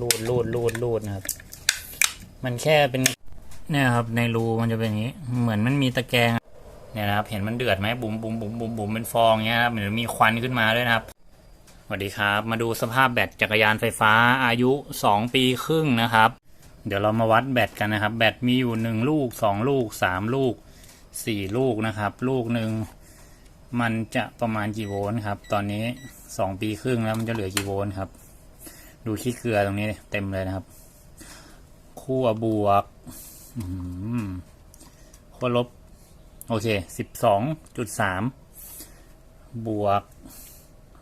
รูดรูดรูดรูดนะครับ มันแค่เป็นเนี่ยครับ ในรูมันจะเป็นอย่างนี้ เหมือนมันมีตะแกรงเนี่ยนะครับ เห็นมันเดือดไหมบุ๋มบุ๋มบุ๋มบุ๋มบุ๋มเป็นฟองเงี้ยครับเหมือนมีควันขึ้นมาด้วยนะครับสวัสดีครับ มาดูสภาพแบตจักรยานไฟฟ้าอายุสองปีครึ่งนะครับ เดี๋ยวเรามาวัดแบตกันนะครับ แบตมีอยู่หนึ่งลูกสองลูกสามลูกสี่ลูกนะครับ ลูกหนึ่งมันจะประมาณกี่โวลต์ครับ ตอนนี้สองปีครึ่งแล้วมันจะเหลือกี่โวลต์ครับ ดูขี้เกลือตรงนี้เต็มเลยนะครับขั้วบวกอืมขั้วลบ โอเคสิบสองจุดสามบวก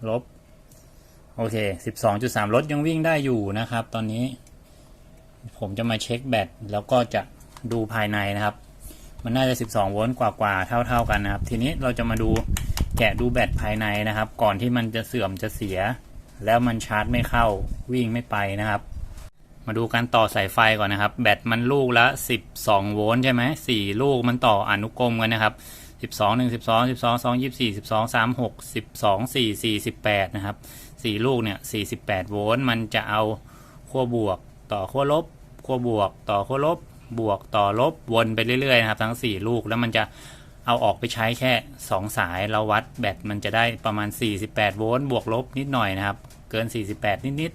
ลบ โอเคสิบสองจุดสามรถยังวิ่งได้อยู่นะครับ ตอนนี้ ผมจะมาเช็คแบตแล้วก็จะดูภายในนะครับ มันน่าจะ 12 โวลต์กว่าๆ เท่า ๆ กันนะครับ ทีนี้เราจะมาดูแกะดูแบตภายในนะครับ ก่อนที่มันจะเสื่อมจะเสีย แล้วมันชาร์จไม่เข้าวิ่งไม่ไปนะครับ มาดูการต่อสายไฟก่อนนะครับ แบตมันลูกละ 12 โวลต์ใช่ไหมสี่ลูกมันต่ออนุกรมกันนะครับ 12 1 12 12 2 24 12 3 6 12 4 48 นะครับสี่ลูกเนี่ย 48 โวลต์มันจะเอาขั้วบวกต่อขั้วลบขั้วบวกต่อขั้วลบบวกต่อลบวนไปเรื่อยๆนะครับ ทั้ง 4 ลูกแล้วมันจะเอาออกไปใช้แค่ 2 สายเราวัดแบตมันจะได้ประมาณ 48 โวลต์บวกลบนิดหน่อยนะครับ เกิน 48 นิด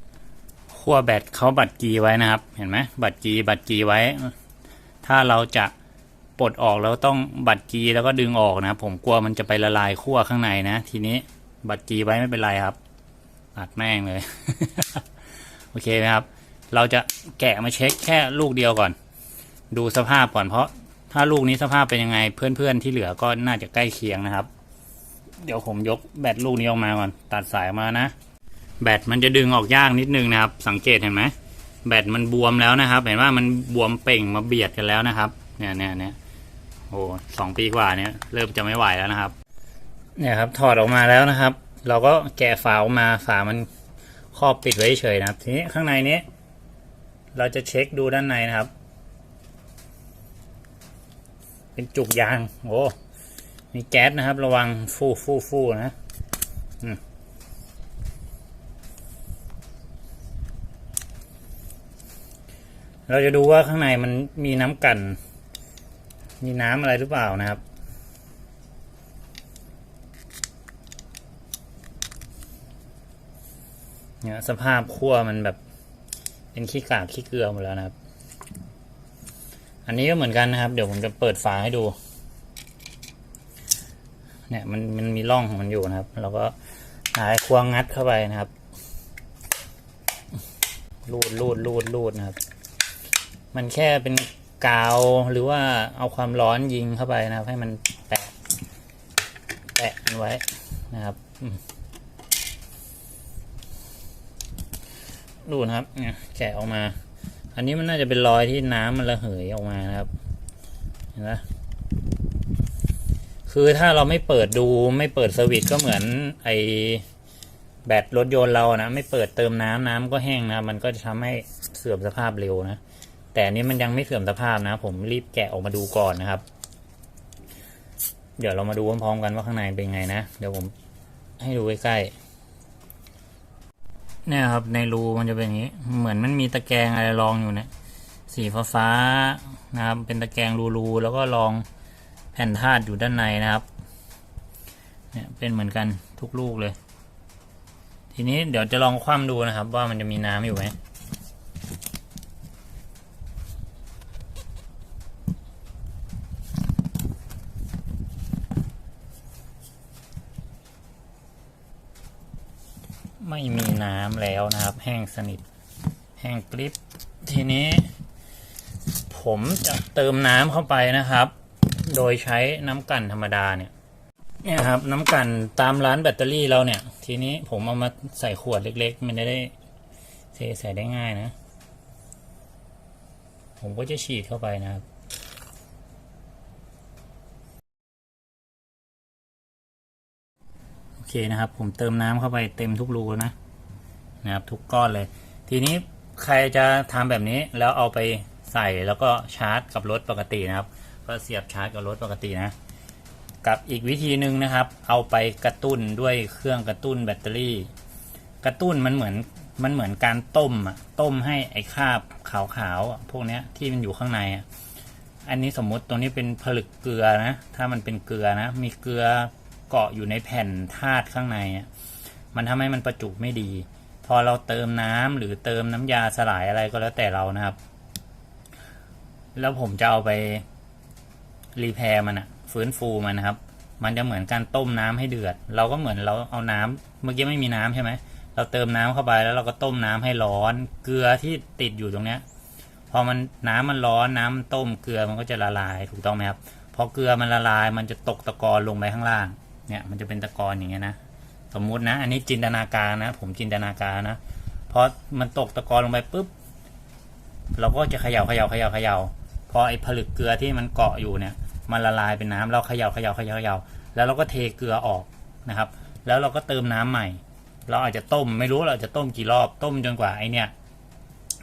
ๆขั้วแบตเขาบัตรกีไว้นะครับ เห็นไหมบัตรกีบัตรกีไว้ ถ้าเราจะปลดออกแล้วต้องบัตรกีแล้วก็ดึงออกนะผมกลัวมันจะไปละลายขั้วข้างในนะ ทีนี้บัตรกีไว้ไม่เป็นไรครับตัดแม่งเลย โอเคไหมครับ เราจะแกะมาเช็คแค่ลูกเดียวก่อน ดูสภาพก่อนเพราะถ้าลูกนี้สภาพเป็นยังไงเพื่อนๆที่เหลือก็น่าจะใกล้เคียงนะครับ เดี๋ยวผมยกแบตลูกนี้ออกมาก่อน ตัดสายมานะ แบตมันจะดึงออกยากนิดนึงนะครับ สังเกตเห็นไหมแบตมันบวมแล้วนะครับ เห็นว่ามันบวมเป่งมาเบียดกันแล้วนะครับ เนี่ยเนี่ยเนี่ยโอ้สองปีกว่าเนี่ย เริ่มจะไม่ไหวแล้วนะครับ เนี่ยครับถอดออกมาแล้วนะครับ เราก็แกะฝาออกมาฝามันครอบปิดไว้เฉยนะครับ ทีนี้ข้างในนี้ เราจะเช็คดูด้านในนะครับ เป็นจุกยาง โอ้ มีแก๊สนะครับ ระวังฟู่ฟู่ฟู่นะเราจะดูว่าข้างในมันมีน้ำกัน มีน้ำอะไรหรือเปล่านะครับเนี่ยสภาพขั้วมันแบบเป็นขี้กากขี้เกลือหมดแล้วนะครับ อันนี้ก็เหมือนกันนะครับ เดี๋ยวผมจะเปิดฝาให้ดู เนี่ยมันมันมีร่องของมันอยู่นะครับ เราก็หาควงงัดเข้าไปนะครับ รูดรูดรูดรูดนะครับ มันแค่เป็นกาวหรือว่าเอาความร้อนยิงเข้าไปนะครับ ให้มันแปะแปะมันไว้นะครับอืมดูนะครับ เนี่ยแกะออกมา อันนี้มันน่าจะเป็นรอยที่น้ำมันระเหยออกมานะครับ เห็นไหม คือถ้าเราไม่เปิดดูไม่เปิดสวิตช์ก็เหมือนไอแบตรถยนต์เรานะ ไม่เปิดเติมน้ำน้ำก็แห้งนะ มันก็จะทำให้เสื่อมสภาพเร็วนะ แต่นี้มันยังไม่เสื่อมสภาพนะ ผมรีบแกะออกมาดูก่อนนะครับ เดี๋ยวเรามาดูพร้อมๆกันว่าข้างในเป็นไงนะ เดี๋ยวผมให้ดูใกล้ๆเนี่ยครับ ในรูมันจะเป็นอย่างนี้ เหมือนมันมีตะแกรงอะไรรองอยู่เนี่ยสีฟ้าฟ้าๆนะครับ เป็นตะแกรงรูๆแล้วก็รอง แผ่นธาตุอยู่ด้านในนะครับเนี่ยเป็นเหมือนกันทุกลูกเลย ทีนี้เดี๋ยวจะลองคว่ำดูนะครับ ว่ามันจะมีน้ำอยู่ไหมไม่มีน้ำแล้วนะครับ แห้งสนิท แห้งกริบทีนี้ ผมจะเติมน้ำเข้าไปนะครับ โดยใช้น้ำกันธรรมดาเนี่ยเนี่ยครับน้ำกันตามร้านแบตเตอรี่เราเนี่ย ทีนี้ผมเอามาใส่ขวดเล็ก ๆ มันจะได้เทใส่ได้ง่ายนะ ผมก็จะฉีดเข้าไปนะครับโอเคนะครับ ผมเติมน้ำเข้าไปเต็มทุกรูนะนะครับ ทุกก้อนเลย ทีนี้ใครจะทำแบบนี้แล้วเอาไปใส่แล้วก็ชาร์จกับรถปกตินะครับ ก็เสียบชาร์จกับรถปกตินะ กับอีกวิธีหนึ่งนะครับ เอาไปกระตุ้นด้วยเครื่องกระตุ้นแบตเตอรี่ กระตุ้นมันเหมือนมันเหมือนการต้มอะต้มให้ไอ้คราบขาวๆพวกเนี้ยที่มันอยู่ข้างในอะอันนี้สมมติตรงนี้เป็นผลึกเกลือนะ ถ้ามันเป็นเกลือนะ มีเกลือเกาะอยู่ในแผ่นธาตุข้างในอะมันทำให้มันประจุไม่ดี พอเราเติมน้ำหรือเติมน้ำยาสลายอะไรก็แล้วแต่เรานะครับ แล้วผมจะเอาไป รีแพร์มันอะฟื้นฟูมันนะครับ มันจะเหมือนการต้มน้ำให้เดือด เราก็เหมือนเราเอาน้ำเมื่อกี้ไม่มีน้ำใช่ไหมเราเติมน้ำเข้าไปแล้วเราก็ต้มน้ำให้ร้อน เกลือที่ติดอยู่ตรงเนี้ย พอมันน้ำมันร้อนน้ำมันต้มเกลือมันก็จะละลายถูกต้องไหมครับพอเกลือมันละลายมันจะตกตะกอนลงไปข้างล่าง เนี่ยมันจะเป็นตะกอนอย่างเงี้ยนะสมมุตินะ อันนี้จินตนาการนะ ผมจินตนาการนะพอมันตกตะกอนลงไปปุ๊บเราก็จะเขย่าเขย่าเขย่าเขย่าพอไอ้ผลึกเกลือที่มันเกาะอยู่เนี่ย มันละลายเป็นน้ำเราเขย่าเขย่าเขย่าเขย่าแล้วเราก็เทเกลือออกนะครับ แล้วเราก็เติมน้ำใหม่ เราอาจจะต้มไม่รู้เราจะต้มกี่รอบต้มจนกว่าไอเนี่ย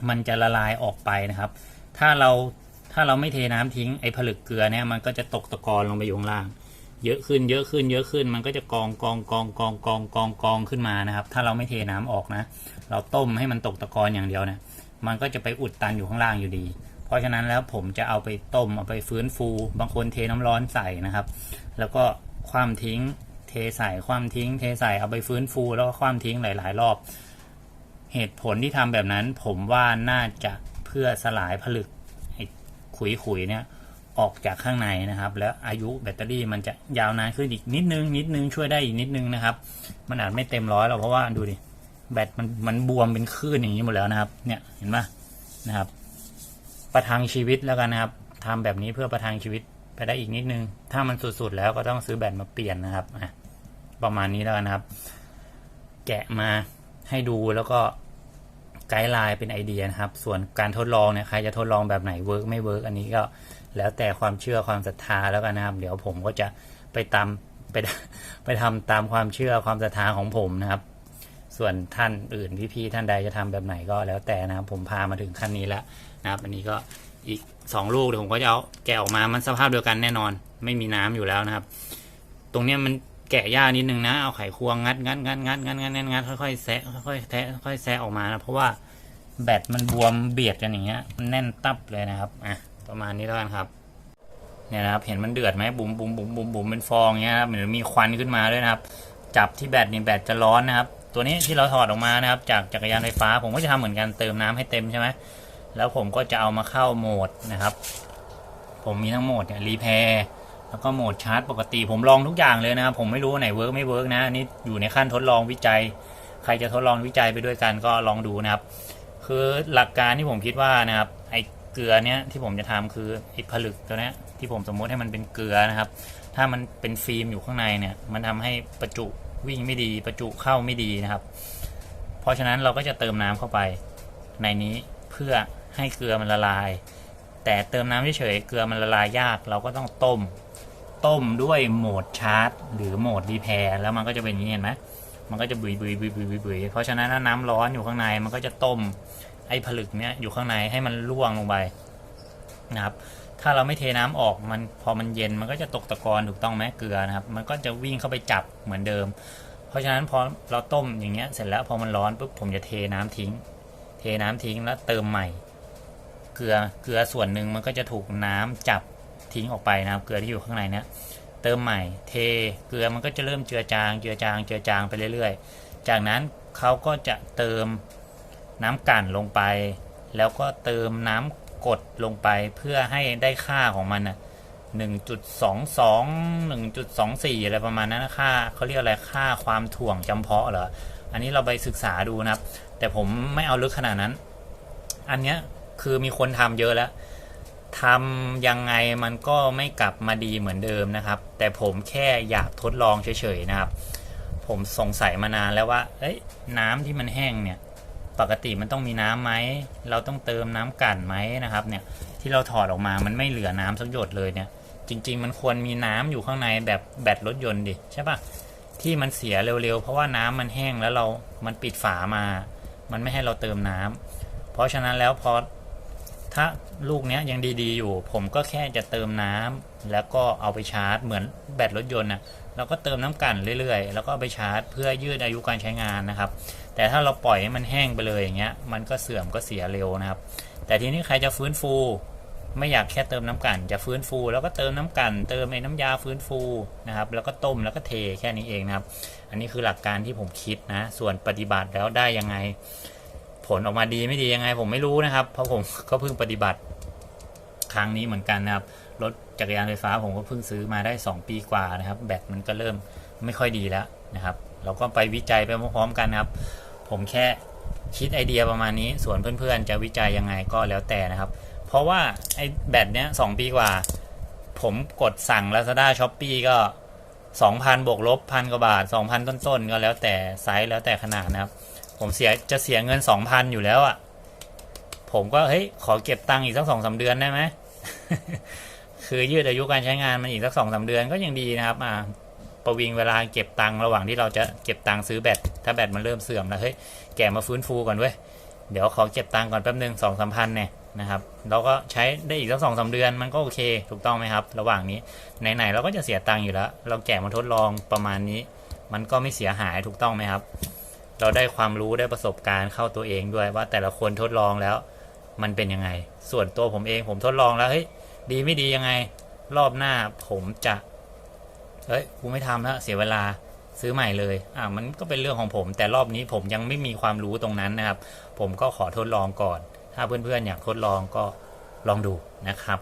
มันจะละลายออกไปนะครับ ถ้าเราถ้าเราไม่เทน้ำทิ้งไอผลึกเกลือเนี่ยมันก็จะตกตะกอนลงไปอยู่ข้างล่าง เยอะขึ้นเยอะขึ้นเยอะขึ้น มันก็จะกองกองกองกองกองกองกองขึ้นมานะครับ ถ้าเราไม่เทน้ำออกนะ เราต้มให้มันตกตะกอนอย่างเดียวเนี่ยมันก็จะไปอุดตันอยู่ข้างล่างอยู่ดี เพราะฉะนั้นแล้วผมจะเอาไปต้มเอาไปฟื้นฟู บางคนเทน้ำร้อนใส่นะครับ แล้วก็คว่ำทิ้ง เทใส่คว่ำทิ้ง เทใส่เอาไปฟื้นฟู แล้วก็คว่ำทิ้งหลาย ๆ รอบ เหตุผลที่ทำแบบนั้น ผมว่าน่าจะเพื่อสลายผลึกไอ้ขุยๆเนี่ยออกจากข้างในนะครับ แล้วอายุแบตเตอรี่มันจะยาวนานขึ้นอีกนิดนึง นิดนึงช่วยได้อีกนิดนึงนะครับ มันอาจไม่เต็มร้อยหรอกเพราะว่าดูดิแบตมันมันบวมเป็นคลื่นอย่างนี้หมดแล้วนะครับ เนี่ยเห็นปะนะครับ ประทังชีวิตแล้วกันนะครับทำแบบนี้เพื่อประทังชีวิตไปได้อีกนิดนึง ถ้ามันสุดๆแล้วก็ต้องซื้อแบตมาเปลี่ยนนะครับประมาณนี้แล้วกันนะครับ แกะมาให้ดูแล้วก็ไกด์ไลน์เป็นไอเดียนะครับ ส่วนการทดลองเนี่ยใครจะทดลองแบบไหนเวิร์กไม่เวิร์กอันนี้ก็แล้วแต่ความเชื่อความศรัทธาแล้วกันนะครับ เดี๋ยวผมก็จะไปตามไปไปทำตามความเชื่อความศรัทธาของผมนะครับ ส่วนท่านอื่นพี่ๆท่านใดจะทำแบบไหนก็แล้วแต่นะครับ ผมพามาถึงขั้นนี้แล้วนะครับอันนี้ก็อีกสองลูกเดี๋ยวผมก็จะเอาแกะออกมามันสภาพเดียวกันแน่นอน ไม่มีน้ำอยู่แล้วนะครับ ตรงเนี้ยมันแกะยากนิดนึงนะเอาไขควงงัดงัดงัดงัดงัดงัดงัดงัดค่อยๆแซะค่อยๆแทะค่อยๆแซะออกมานะเพราะว่าแบตมันบวมเบียดกันอย่างเงี้ยมันแน่นตับเลยนะครับอะประมาณนี้แล้วกันครับเนี่ยนะครับเห็นมันเดือดไหมบุ๋มบุ๋มบุ๋มบุ๋มบุ๋มเป็นฟองเงี้ยครับเหมือนมีควันขึ้นมาด้วยนะครับ จับที่แบตนี่แบตจะร้อนนะครับ ตัวนี้ที่เราถอดออกมานะครับ จากจักรยานไฟฟ้า ผมก็จะทำเหมือนกันเติมน้ำให้เต็มใช่ไหมแล้วผมก็จะเอามาเข้าโหมดนะครับ ผมมีทั้งโหมดเนี่ยรีแพร์แล้วก็โหมดชาร์จปกติผมลองทุกอย่างเลยนะครับ ผมไม่รู้ว่าไหนเวิร์กไม่เวิร์กนะอันนี่อยู่ในขั้นทดลองวิจัย ใครจะทดลองวิจัยไปด้วยกันก็ลองดูนะครับ คือหลักการที่ผมคิดว่านะครับ ไอ้เกลือเนี้ยที่ผมจะทำคือไอ้ผลึกตัวเนี้ยที่ผมสมมติให้มันเป็นเกลือนะครับ ถ้ามันเป็นฟิล์มอยู่ข้างในเนี่ย มันทำให้ประจุ วิ่งไม่ดีประจุเข้าไม่ดีนะครับ เพราะฉะนั้นเราก็จะเติมน้ำเข้าไปในนี้เพื่อให้เกลือมันละลาย แต่เติมน้ำเฉยๆเกลือมันละลายยาก เราก็ต้องต้ม ต้มด้วยโหมดชาร์จ หรือโหมดรีแพร์แล้วมันก็จะเป็นอย่างนี้เห็นไหมมันก็จะบุยบุยบุยบุยบุยบุยเพราะฉะนั้นถ้าน้ำร้อนอยู่ข้างในมันก็จะต้มไอ้ผลึกเนี้ยอยู่ข้างในให้มันล่วงลงไปนะครับ ถ้าเราไม่เทน้ำออกมันพอมันเย็นมันก็จะตกตะกอนถูกต้องไหมเกลือนะครับ มันก็จะวิ่งเข้าไปจับเหมือนเดิม เพราะฉะนั้นพอเราต้มอย่างเงี้ยเสร็จแล้วพอมันร้อนปุ๊บผมจะเทน้ำทิ้ง เทน้ำทิ้งแล้วเติมใหม่ เกลือเกลือส่วนหนึ่งมันก็จะถูกน้ำจับทิ้งออกไปนะครับ เกลือที่อยู่ข้างในเนี้ยเติมใหม่ เทเกลือมันก็จะเริ่มเจือจางเจือจางเจือจางไปเรื่อย ๆ จากนั้นเขาก็จะเติมน้ำกลั่นลงไป แล้วก็เติมน้ำ กดลงไปเพื่อให้ได้ค่าของมันนะหนึ่งจุดสองสองหนึ่งจุดสองสี่อะไรประมาณนั้นค่าเขาเรียกอะไรค่าความถ่วงจำเพาะเหรอ อันนี้เราไปศึกษาดูนะครับ แต่ผมไม่เอาลึกขนาดนั้น อันเนี้ยคือมีคนทำเยอะแล้วทำยังไงมันก็ไม่กลับมาดีเหมือนเดิมนะครับ แต่ผมแค่อยากทดลองเฉยๆนะครับ ผมสงสัยมานานแล้วว่าเอ้ยน้ำที่มันแห้งเนี่ย ปกติมันต้องมีน้ำไหม เราต้องเติมน้ำกั่นไหมนะครับเนี่ยที่เราถอดออกมามันไม่เหลือน้ำสักหยดเลยเนี่ยจริง ๆ มันควรมีน้ำอยู่ข้างในแบบแบตรถยนต์ดิใช่ปะที่มันเสียเร็วๆ เพราะว่าน้ำมันแห้งแล้วเรา มันปิดฝามา มันไม่ให้เราเติมน้ำเพราะฉะนั้นแล้วพอถ้าลูกเนี้ยยังดีๆอยู่ ผมก็แค่จะเติมน้ำแล้วก็เอาไปชาร์จ เหมือนแบตรถยนต์น่ะเราก็เติมน้ำกลั่นเรื่อยๆ แล้วก็เอาไปชาร์จ เพื่อยืดอายุการใช้งานนะครับ แต่ถ้าเราปล่อยให้มันแห้งไปเลยอย่างเงี้ยมันก็เสื่อมก็เสียเร็วนะครับ แต่ทีนี้ใครจะฟื้นฟู ไม่อยากแค่เติมน้ำกัน จะฟื้นฟู แล้วก็เติมน้ำกัน เติมไอ้น้ำยาฟื้นฟูนะครับ แล้วก็ต้มแล้วก็เทแค่นี้เองนะครับ อันนี้คือหลักการที่ผมคิดนะ ส่วนปฏิบัติแล้วได้ยังไง ผลออกมาดีไม่ดียังไง ผมไม่รู้นะครับ เพราะผมก็เพิ่งปฏิบัติครั้งนี้เหมือนกันนะครับรถจักรยานไฟฟ้าผมก็เพิ่งซื้อมาได้ 2 ปีกว่านะครับ แบตมันก็เริ่มไม่ค่อยดีแล้วนะครับ เราก็ไปวิจัยไปพร้อมๆกันนะครับ ผมแค่คิดไอเดียประมาณนี้ ส่วนเพื่อนๆ จะวิจัยยังไงก็แล้วแต่นะครับ เพราะว่าไอแบตเนี้ยสองปีกว่า ผมกดสั่ง Lazada s h o p e e ก็ 2,000 บวกลบพันกว่าบาท 2,000 ต้นๆ ก็แล้วแต่ไซส์แล้วแต่ขนาดนะครับ ผมเสียจะเสียเงิน 2,000 อยู่แล้วอะ่ะ ผมก็เฮ้ยขอเก็บตังค์อีกสักสองสาเดือนได้ไหมคือยืดอายุการใช้งานมันอีกสักสองสาเดือนก็ยังดีนะครับอ่า ประวิงเวลาเก็บตังค์ระหว่างที่เราจะเก็บตังค์ซื้อแบตถ้าแบตมันเริ่มเสื่อมแล้วเฮ้ยแกมาฟื้นฟูก่อนเว้ยเดี๋ยวขอเก็บตังค์ก่อนแป๊บนึงสองสามพันเนี่ยนะครับเราก็ใช้ได้อีกสักสองสาเดือนมันก็โอเคถูกต้องไหมครับ ระหว่างนี้ไหนๆเราก็จะเสียตังค์อยู่แล้ว เราแกะมาทดลองประมาณนี้ มันก็ไม่เสียหายถูกต้องไหมครับ เราได้ความรู้ได้ประสบการณ์เข้าตัวเองด้วยว่าแต่ละคนทดลองแล้ว มันเป็นยังไง ส่วนตัวผมเองผมทดลองแล้วเฮ้ยดีไม่ดียังไง รอบหน้าผมจะ เฮ้ยกูไม่ทำแล้วเสียเวลาซื้อใหม่เลย อ่ามันก็เป็นเรื่องของผม แต่รอบนี้ผมยังไม่มีความรู้ตรงนั้นนะครับ ผมก็ขอทดลองก่อน ถ้าเพื่อนๆอยากทดลองก็ลองดูนะครับ